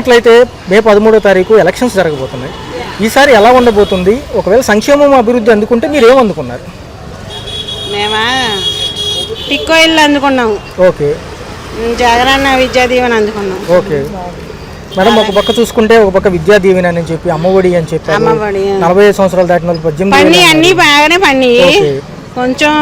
అట్లయితే మే పదమూడో తారీఖు ఎలక్షన్స్ జరగబోతున్నాయి. ఈసారి ఎలా ఉండబోతుంది? ఒకవేళ సంక్షేమం అభివృద్ధి అందుకుంటే మీరు ఏం అందుకున్నారు మేమా? టిక్కో ఇల్లు అందుకున్నాము. Okay. Jagananna Vidya Deevena అందుకున్నాం. Okay. Madam ఒక పక్క చూసుకుంటే ఒక పక్క విద్యా దీవెన అని చెప్పి అమ్మఒడి అని చెప్పి అమ్మఒడి. నలభై ఐదు సంవత్సరాలు దాటిన వాళ్ళు పద్దెనిమిది పని అన్నీ బాగానే పని ఓకే. కొంచెం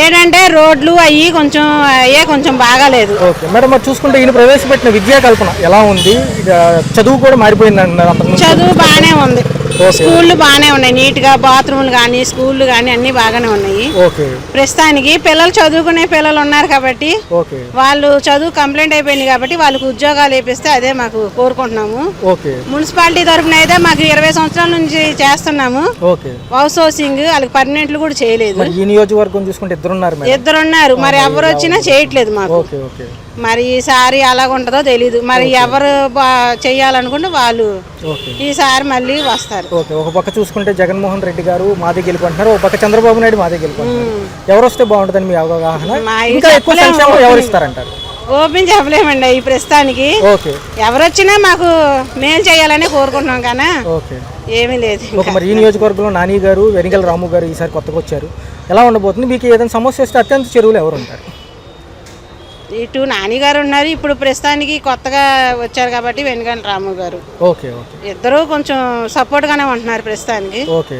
ఏంటంటే రోడ్లు అవి కొంచెం అయ్యే కొంచెం బాగాలేదు. ఓకే మేడం మరి చూసుకుంటే ఈయన ప్రవేశపెట్టిన విద్యా కల్పన ఎలా ఉంది? ఇక చదువు కూడా మారిపోయింది అంటున్నారు చదువు బాగానే ఉంది. స్కూళ్ళు బాగానే ఉన్నాయి. నీట్గా బాత్రూమ్లు కానీ స్కూళ్ళు కానీ అన్నీ బాగానే ఉన్నాయి. ప్రస్తుతానికి పిల్లలు చదువుకునే పిల్లలు ఉన్నారు కాబట్టి వాళ్ళు చదువు కంప్లైంట్ అయిపోయింది కాబట్టి వాళ్ళకు ఉద్యోగాలు వేపిస్తే అదే మాకు కోరుకుంటున్నాము. మున్సిపాలిటీ తరఫున అయితే మాకు ఇరవై సంవత్సరాల నుంచి చేస్తున్నాము. హౌస్ హౌసింగ్ వాళ్ళకి పర్మనెంట్లు కూడా చేయలేదు. మరి ఈ నియోజకవర్గం చూసుకుంటే ఇద్దరు ఉన్నారు మేడం. ఇద్దరు ఉన్నారు మరి ఎవరు వచ్చినా చేయట్లేదు మాకు. మరి ఈసారి అలాగ ఉంటుందో తెలీదు. మరి ఎవరు చెయ్యాలనుకుంటే వాళ్ళు ఈసారి మళ్ళీ వస్తారు. ఓకే ఒక పక్క చూసుకుంటే జగన్మోహన్ రెడ్డి గారు మాదే గెలుపుంటున్నారు ఒక పక్క చంద్రబాబు నాయుడు మాదే గెలుపుంటున్నారు. ఎవరు వస్తే బాగుంటుందని మీ అవగాహన? మా ఇంకా ఎక్కువ చెప్పలేము. సంక్షేమం ఎవరు ఇస్తారంటారు ఓపెన్ చెప్పలేమండి ఈ ప్రస్తుతానికి. ఓకే. ఎవరు వచ్చినా మాకు మేలు చేయాలని కోరుకుంటున్నాం కానీ? ఓకే. ఏమీ లేదు. మరి ఈ నియోజకవర్గంలో నాని గారు వెనిగల రాము గారు ఈసారి కొత్తగా వచ్చారు. ఎలా ఉండబోతుంది? మీకు ఏదైనా సమస్య వస్తే అత్యంత చెరువులు ఎవరు ఉంటారు ఇటు నాని గారు ఉన్నారు. ఇప్పుడు ప్రస్తుతానికి కొత్తగా వచ్చారు కాబట్టి వెనుగంట రాము గారు. Okay okay. ఇద్దరు కొంచెం సపోర్ట్గానే ఉంటున్నారు ప్రస్తుతానికి. ఓకే.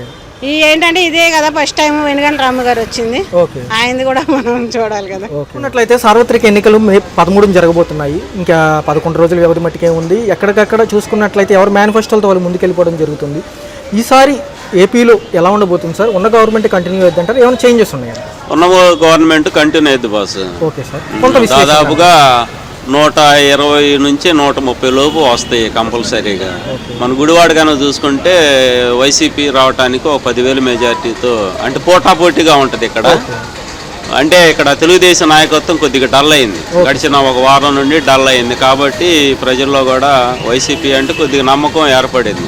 ఈ ఏంటంటే ఇదే కదా ఫస్ట్ టైం వెనుగంట రాము గారు వచ్చింది. ఆయనది కూడా మనం చూడాలి కదా. ఉన్నట్లయితే సార్వత్రిక ఎన్నికలు మే పదమూడున జరగబోతున్నాయి. ఇంకా పదకొండు రోజులు వ్యవధి మట్టికే ఉంది. ఎక్కడికక్కడ చూసుకున్నట్లయితే ఎవరు మేనిఫెస్టోలతో వాళ్ళు ముందుకెళ్ళిపోవడం జరుగుతుంది. ఈసారి ఏపీలో ఎలా ఉండబోతుంది సార్? ఉన్న గవర్నమెంట్ కంటిన్యూ అవుతుంటారు ఏమైనా చేంజెస్ ఉన్నాయా? ఉన్న గవర్నమెంట్ కంటిన్యూ అయింది బాస్ ఓకే సార్ కొంత. దాదాపుగా నూట ఇరవై నుంచి నూట ముప్పై లోపు వస్తాయి కంపల్సరీగా. మన గుడివాడ కనుక చూసుకుంటే వైసీపీ రావడానికి ఒక పదివేల మెజార్టీతో అంటే పోటాపోటీగా ఉంటుంది ఇక్కడ. అంటే ఇక్కడ తెలుగుదేశం నాయకత్వం కొద్దిగా డల్ అయింది. గడిచిన ఒక వారం నుండి డల్ అయింది కాబట్టి ప్రజల్లో కూడా వైసీపీ అంటే కొద్దిగా నమ్మకం ఏర్పడింది.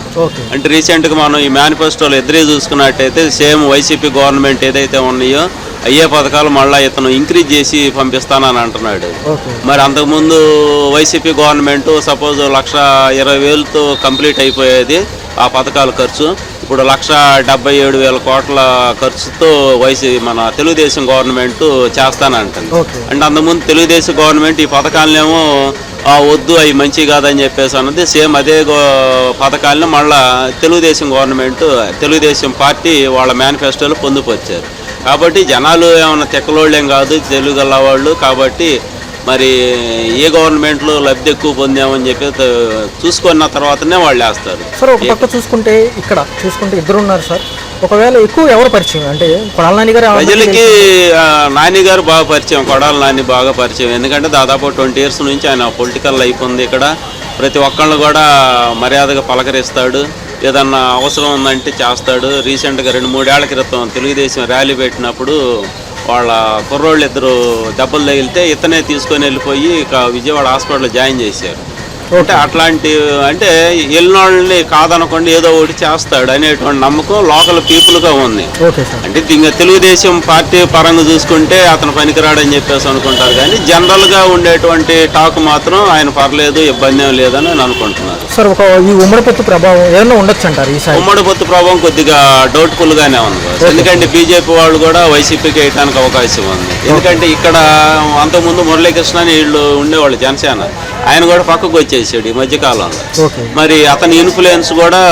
అంటే రీసెంట్గా మనం ఈ మేనిఫెస్టోలో ఎదురే చూసుకున్నట్టయితే సేమ్ వైసీపీ గవర్నమెంట్ ఏదైతే ఉన్నాయో అయ్యే పథకాలు మళ్ళీ ఇతను ఇంక్రీజ్ చేసి పంపిస్తానని అంటున్నాడు. మరి అంతకుముందు వైసీపీ గవర్నమెంట్ సపోజ్ లక్ష ఇరవై వేలతో కంప్లీట్ అయిపోయేది ఆ పథకాల ఖర్చు. ఇప్పుడు లక్ష డెబ్బై ఏడు వేల కోట్ల ఖర్చుతో వైసీ మన తెలుగుదేశం గవర్నమెంట్ చేస్తానంటుంది. అంటే అంతకుముందు తెలుగుదేశం గవర్నమెంట్ ఈ పథకాలనేమో వద్దు అవి మంచి కాదని చెప్పేసి అన్నది సేమ్ అదే పథకాలను మళ్ళా తెలుగుదేశం గవర్నమెంట్ తెలుగుదేశం పార్టీ వాళ్ళ మేనిఫెస్టోలో పొందుపరిచారు. కాబట్టి జనాలు ఏమైనా తెక్కలోళ్ళేం కాదు తెలుగు వాళ్ళు కాబట్టి మరి ఏ గవర్నమెంట్లో లబ్ధి ఎక్కువ పొందామని చెప్పి చూసుకున్న తర్వాతనే వాళ్ళు వేస్తారు. సార్ ఒక పక్క చూసుకుంటే ఇక్కడ చూసుకుంటే ఇద్దరు ఉన్నారు సార్. ఒకవేళ ఎక్కువ ఎవరు పరిచయం? అంటే కొడాల నాని గారు ప్రజలకి నాని గారు బాగా పరిచయం కొడాల నాని బాగా పరిచయం. ఎందుకంటే దాదాపు ట్వంటీ ఇయర్స్ నుంచి ఆయన పొలిటికల్ లైఫ్ ఉంది ఇక్కడ. ప్రతి ఒక్కళ్ళు కూడా మర్యాదగా పలకరిస్తాడు. ఏదన్నా అవసరం ఉందంటే చేస్తాడు. రీసెంట్గా రెండు మూడేళ్ళ క్రితం తెలుగుదేశం ర్యాలీ పెట్టినప్పుడు వాళ్ళ కుర్రోళ్ళు ఇద్దరు దెబ్బలు తగిలితే ఇతనే తీసుకొని వెళ్ళిపోయి ఇక విజయవాడ హాస్పిటల్లో జాయిన్ చేశారు. అంటే అట్లాంటి అంటే వెళ్ళినోళ్ళని కాదనకుండా ఏదో ఒకటి చేస్తాడు అనేటువంటి నమ్మకం లోకల్ పీపుల్గా ఉంది. అంటే ఇంకా తెలుగుదేశం పార్టీ పరంగా చూసుకుంటే అతను పనికిరాడని చెప్పేసి అనుకుంటారు కానీ జనరల్గా ఉండేటువంటి టాక్ మాత్రం ఆయన పర్లేదు ఇబ్బంది ఏం లేదని నేను అనుకుంటున్నారు సార్ ఒక ఈ ఉమ్మడి పొత్తు ప్రభావం ఏమైనా ఉండొచ్చు అంటారు ఈసారి ఉమ్మడి పొత్తు ప్రభావం కొద్దిగా డౌట్ఫుల్ గానే ఉంది. ఎందుకంటే బీజేపీ వాళ్ళు కూడా వైసీపీకి వేయడానికి అవకాశం ఉంది. ఎందుకంటే ఇక్కడ అంతకుముందు మురళీకృష్ణ అని వీళ్ళు ఉండేవాళ్ళు జనసేన. ఆయన కూడా పక్కకు వచ్చేసాడు ఈ మధ్యకాలంలో మరి అతని ఇన్ఫ్లుయెన్స్ కూడా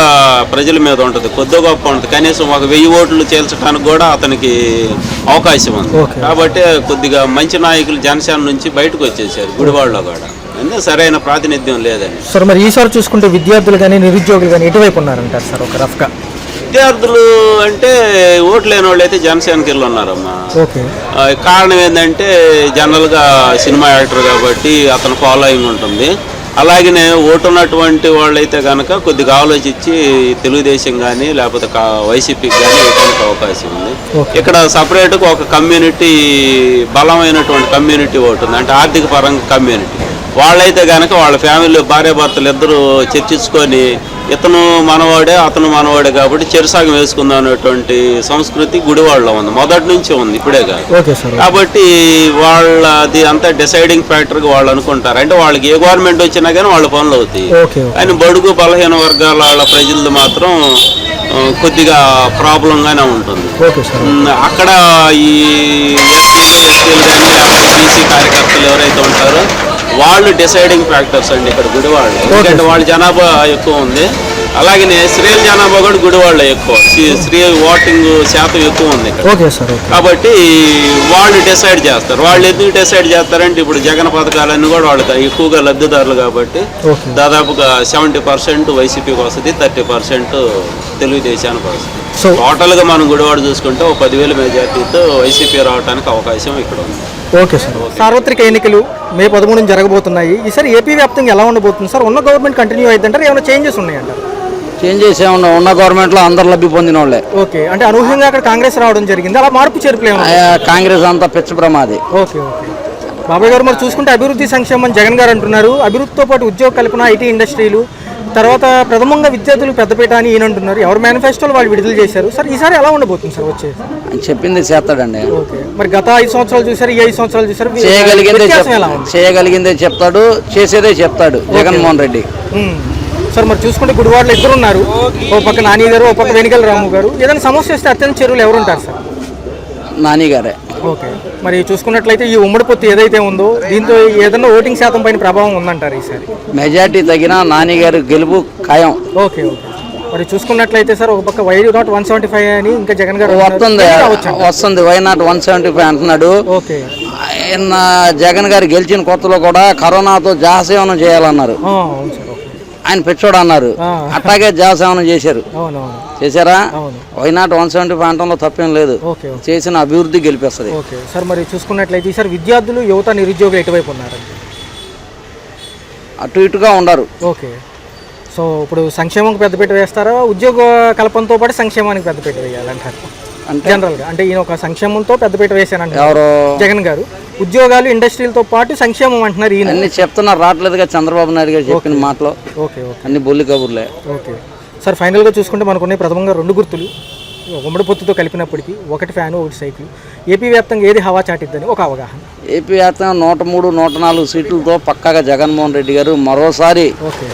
ప్రజల మీద ఉంటుంది. కొద్ది గొప్ప ఉంటుంది. కనీసం ఒక వెయ్యి ఓట్లు చేల్చడానికి కూడా అతనికి అవకాశం ఉంది. కాబట్టి కొద్దిగా మంచి నాయకులు జనసేన నుంచి బయటకు వచ్చేసారు గుడివాడలో కూడా. అంటే సరైన ప్రాతినిధ్యం లేదని. సార్ మరి ఈసారి చూసుకుంటే విద్యార్థులు కానీ నిరుద్యోగులు కానీ ఎటువైపు ఉన్నారంటారు సార్ ఒక రఫ్గా? విద్యార్థులు అంటే ఓట్లు లేని వాళ్ళు అయితే జనసేనకి వెళ్ళి ఉన్నారమ్మా ఓకే కారణం ఏంటంటే జనరల్గా సినిమా యాక్టర్ కాబట్టి అతను ఫాలోయింగ్ ఉంటుంది. అలాగనే ఓటు ఉన్నటువంటి వాళ్ళైతే కనుక కొద్దిగా ఆలోచించి తెలుగుదేశం కానీ లేకపోతే కా- వైసీపీకి కానీ వేయడానికి అవకాశం ఉంది. ఇక్కడ సపరేట్గా ఒక కమ్యూనిటీ బలమైనటువంటి కమ్యూనిటీ ఓటు ఉంది. అంటే ఆర్థిక పరంగా కమ్యూనిటీ. వాళ్ళైతే కనుక వాళ్ళ ఫ్యామిలీ భార్యాభర్తలు ఇద్దరు చర్చించుకొని ఇతను మనవాడే అతను మనవాడే కాబట్టి చెరుసాగం వేసుకుందాం అనేటువంటి సంస్కృతి గుడివాడలో ఉంది. మొదటి నుంచి ఉంది ఇప్పుడే కాదు. కాబట్టి వాళ్ళది అంతా డిసైడింగ్ ఫ్యాక్టర్గా వాళ్ళు అనుకుంటారు. అంటే వాళ్ళకి ఏ గవర్నమెంట్ వచ్చినా కానీ వాళ్ళ పనులు అవుతాయి. కానీ బడుగు బలహీన వర్గాల వాళ్ళ ప్రజలది మాత్రం కొద్దిగా ప్రాబ్లంగానే ఉంటుంది. అక్కడ ఈ ఎస్సీలు ఎస్టీలు కానీ లేకపోతే బీసీ కార్యకర్తలు ఎవరైతే ఉంటారో వాళ్ళు డిసైడింగ్ ఫ్యాక్టర్స్ అండి ఇక్కడ గుడివాళ్ళు. ఎందుకంటే వాళ్ళ జనాభా ఎక్కువ ఉంది. అలాగే స్త్రీల జనాభా కూడా గుడివాళ్ళ ఎక్కువ. స్త్రీ- ఓటింగ్ శాతం ఎక్కువ ఉంది ఇక్కడ. కాబట్టి వాళ్ళు డిసైడ్ చేస్తారు. వాళ్ళు ఎందుకు డిసైడ్ చేస్తారంటే ఇప్పుడు జగన్ పథకాలన్నీ కూడా వాళ్ళకి ఎక్కువగా లబ్ధిదారులు కాబట్టి దాదాపుగా సెవెంటీ పర్సెంట్ వైసీపీకి వస్తుంది థర్టీ పర్సెంట్ తెలుగుదేశానికి వస్తుంది సో టోటల్గా మనం గుడివాడ చూసుకుంటే ఒక పదివేల మెజార్టీతో వైసీపీ రావడానికి అవకాశం ఇక్కడ ఉంది. Okay sir. సార్వత్రిక ఎన్నికలు మే పదమూడున జరగబోతున్నాయి. ఈసారి ఏపీ వ్యాప్తంగా ఎలా ఉండబోతుంది సార్? ఉన్న గవర్నమెంట్ కంటిన్యూ అయిద్దంటారు? ఏమైనా చేంజెస్ ఉన్నాయంటారు? చేంజెస్ ఏమన్నా ఉన్న గవర్నమెంట్లో అందరు లబ్ధి పొందిన వాళ్ళే ఓకే. అంటే అనూహ్యంగా అక్కడ కాంగ్రెస్ రావడం జరిగింది. అలా మార్పు చేర్పులు ఏమైనా ఆ, కాంగ్రెస్ అంతా పిచ్చ ప్రమాది. Okay okay. బాబాయ్ గారు మరి చూసుకుంటే అభివృద్ధి సంక్షేమం జగన్ గారు అంటున్నారు. అభివృద్ధితో పాటు ఉద్యోగ కల్పన ఐటీ ఇండస్ట్రీలు తర్వాత ప్రథమంగా విద్యార్థులకు పెద్దపీట అని ఈయన అంటున్నారు. ఎవరు మేనిఫెస్టోలు వాళ్ళు విడుదల చేశారు. సార్ ఈసారి ఎలా ఉండబోతుంది సార్ వచ్చే? చెప్పింది చేస్తాడండి. ఓకే. మరి గత ఐదు సంవత్సరాలు చూసారు ఈ ఐదు సంవత్సరాలు చూసారు చేయగలిగిందే వ్యత్యాసం ఎలా చెప్- ఉంది? చేయగలిగిందే చెప్తాడు చేసేదే చెప్తాడు జగన్మోహన్ రెడ్డి. ఉమ్. సార్ మరి చూసుకుంటే గుడివాడలో ఇద్దరు ఉన్నారు. ఓ పక్క నాని గారు ఓ పక్క వెనికల రాము గారు. ఏదైనా సమస్య వస్తే అత్యంత చెరువులు ఎవరు ఉంటారు సార్? నాని గారే ఓకే. మరి చూసుకున్నట్లయితే ఈ ఉమ్మడి పొత్తు ఏదైతే ఉందో దీంతో ఏదైనా ఓటింగ్ శాతం పైన ప్రభావం ఉందంటారు ఈసారి? మెజార్టీ తగిన నాని గారు గెలుపు ఖాయం. Okay okay. మరి చూసుకున్నట్లయితే సార్ ఒక పక్క why not one seventy five అని ఇంకా జగన్ గారు వస్తుంది. వస్తుంది why not one seventy five అంటున్నాడు. ఓకే. ఆయన జగన్ గారు గెలిచిన కొత్తలో కూడా కరోనాతో జాసేవనం చేయాలన్నారు. ఆయన పెచ్చోడు అన్నారు. అట్లాగే జాసేవనం చేశారు. చేశారా? అవును. వై నాట్ వన్ సెవెంటీ అంటంలో తప్పేం లేదు. చేసిన అభివృద్ధి గెలిపిస్తుంది. ఓకే. సార్ మరి చూసుకున్నట్లయితే ఈసారి విద్యార్థులు యువత నిరుద్యోగులు ఎటువైపు ఉన్నారు? అటు ఇటుగా ఉండరు. ఓకే. సో ఇప్పుడు సంక్షేమంకి పెద్దపీట వేస్తారా? ఉద్యోగ కల్పనతో పాటు సంక్షేమానికి పెద్దపీట వేయాలంటారు. అంటే జనరల్గా అంటే ఈయన ఒక సంక్షేమంతో పెద్దపీట వేశానంటారు ఎవరు జగన్ గారు. ఉద్యోగాలు ఇండస్ట్రీలతో పాటు సంక్షేమం అంటున్నారు ఈయన. అన్ని చెప్తున్నారు రావట్లేదుగా చంద్రబాబు నాయుడు గారు చెప్పిన మాటలో. Okay okay. అన్ని బొల్లి కబుర్లే. ఓకే. సార్ ఫైనల్గా చూసుకుంటే మనకున్న ప్రథమంగా రెండు గుర్తులు. ఉమ్మడి పొత్తుతో కలిపినప్పటికీ ఒకటి ఫ్యాన్ ఒకటి సైకిల్. ఏపీ వ్యాప్తంగా ఏది హవా చాటిద్దని ఒక అవగాహన. ఏపీ వ్యాప్తంగా నూట మూడు నూట నాలుగు సీట్లతో పక్కాగా జగన్మోహన్ రెడ్డి గారు మరోసారి ఓకే.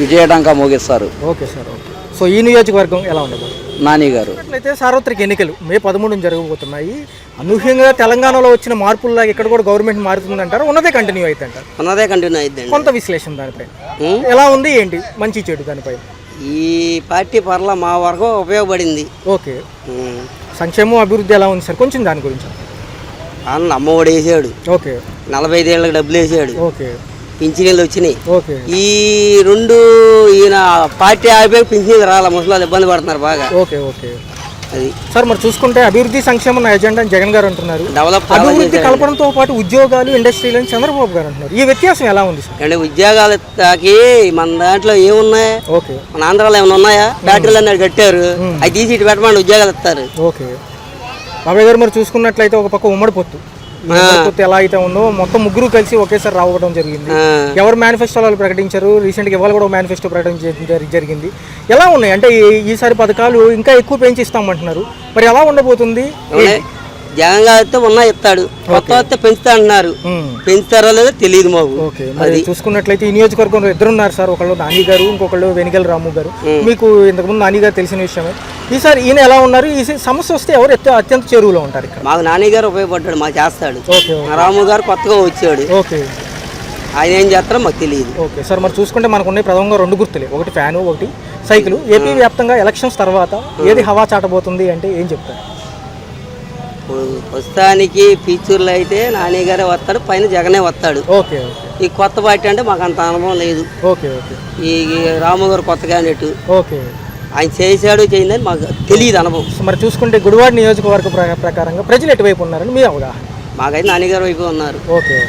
విజయడంకా మోగిస్తారు. Okay sir. ఓకే. సో ఈ నియోజకవర్గం ఎలా ఉండదు నాని గారు. అయితే సార్వత్రిక ఎన్నికలు మే పదమూడున జరగబోతున్నాయి. అనూహ్యంగా తెలంగాణలో వచ్చిన మార్పుల్లాగా ఇక్కడ కూడా గవర్నమెంట్ మారుతుందంటారు? ఉన్నదే కంటిన్యూ అవుతుందంటారు ఉన్నదే కంటిన్యూ అయిద్దండి. కొంత విశ్లేషణ దానిపై. ఎలా ఉంది ఏంటి? మంచి చెడు దానిపై. ఈ పార్టీ పర్ల మా వరకు ఉపయోగపడింది. ఓకే. సంక్షేమం అభివృద్ధి ఎలా ఉంది సార్? కొంచెం దాని గురించి. అమ్మఒడి వేసాడు. ఓకే. నలభై ఐదేళ్ళకి డబ్బులు వేసాడు. ఓకే. పింఛనీళ్ళు వచ్చినాయి. ఓకే. ఈ రెండు ఈయన పార్టీ ఆగిపోయి పింఛనీలు రాల ముసలాలు ఇబ్బంది పడుతున్నారు బాగా. Okay okay. అది. సార్ మరి చూసుకుంటే అభివృద్ధి సంక్షేమం ఎజెండా అని జగన్ గారు అంటున్నారు. అభివృద్ధి చేశాడు. కల్పనతో పాటు ఉద్యోగాలు ఇండస్ట్రీలు అని చంద్రబాబు గారు అంటున్నారు. ఈ వ్యత్యాసం ఎలా ఉంది సార్? అంటే ఉద్యోగాలు తాకి మన దాంట్లో ఏమున్నాయి? ఓకే. మన ఆంధ్రాలో ఏమైనా ఉన్నాయా? బ్యాటరీలు అన్నాడు కట్టారు. అవి తీసి ఇటు పెట్టమని ఉద్యోగాలు ఇస్తారు. ఓకే. బాబాయ్ గారు మరి చూసుకున్నట్లయితే ఒక పక్క ఉమ్మడి పొత్తు. ఎలా అయితే ఉందో మొత్తం ముగ్గురు కలిసి ఒకేసారి రావడం జరిగింది. ఎవరు మేనిఫెస్టోలు వాళ్ళు ప్రకటించారు రీసెంట్గా ఇవాళ కూడా మేనిఫెస్టో ప్రకటించడం జరిగింది. ఎలా ఉన్నాయి? అంటే ఈసారి పథకాలు ఇంకా ఎక్కువ పెంచి ఇస్తామంటున్నారు మరి ఎలా ఉండబోతుంది. జగన్ గారు వస్తే ఉన్నా ఇస్తాడు కొత్త వస్తే పెంచుతా అంటున్నారు. పెంచుతారో లేదో తెలియదు మాకు. మరి చూసుకున్నట్లయితే ఈ నియోజకవర్గంలో ఇద్దరు ఉన్నారు సార్ ఒకళ్ళు నాని గారు ఇంకొకళ్ళు వెనిగల రాము గారు మీకు ఇంతకుముందు నాని గారు తెలిసిన విషయమే. ఈసారి ఈయన ఎలా ఉన్నారు? ఈ సమస్య వస్తే ఎవరు అత్యంత చేరువలో ఉంటారు ఇక్కడ? మాకు నాని గారు ఉపయోగపడ్డాడు మాకు చేస్తాడు. రాము గారు కొత్తగా వచ్చాడు. ఓకే. ఆయన ఏం చేస్తారో మాకు తెలియదు. ఓకే సార్ మరి చూసుకుంటే మనకు ఉన్నాయి ప్రధానంగా రెండు గుర్తులే. ఒకటి ఫ్యాను ఒకటి సైకిల్. ఏపీ వ్యాప్తంగా ఎలక్షన్స్ తర్వాత ఏది హవా చాటబోతుంది అంటే ఏం చెప్తారు? ఇప్పుడు ప్రస్తుతానికి ఫీచర్లు అయితే నాని గారే వస్తాడు పైన జగనే వస్తాడు. ఓకే ఈ కొత్త పార్టీ అంటే మాకు అంత అనుభవం లేదు. Okay okay. ఈ ఈ రాము గారు కొత్త క్యాండిడేట్ ఓకే. ఆయన చేశాడు చేయిందని మాకు తెలియదు అనుభవం. మరి చూసుకుంటే గుడివాడ నియోజకవర్గ ప్ర- ప్రకారంగా ప్రజలు ఎటువైపు ఉన్నారని మీ అవగాహన? మాకైతే నాని గారు వైపు ఉన్నారు. ఓకే.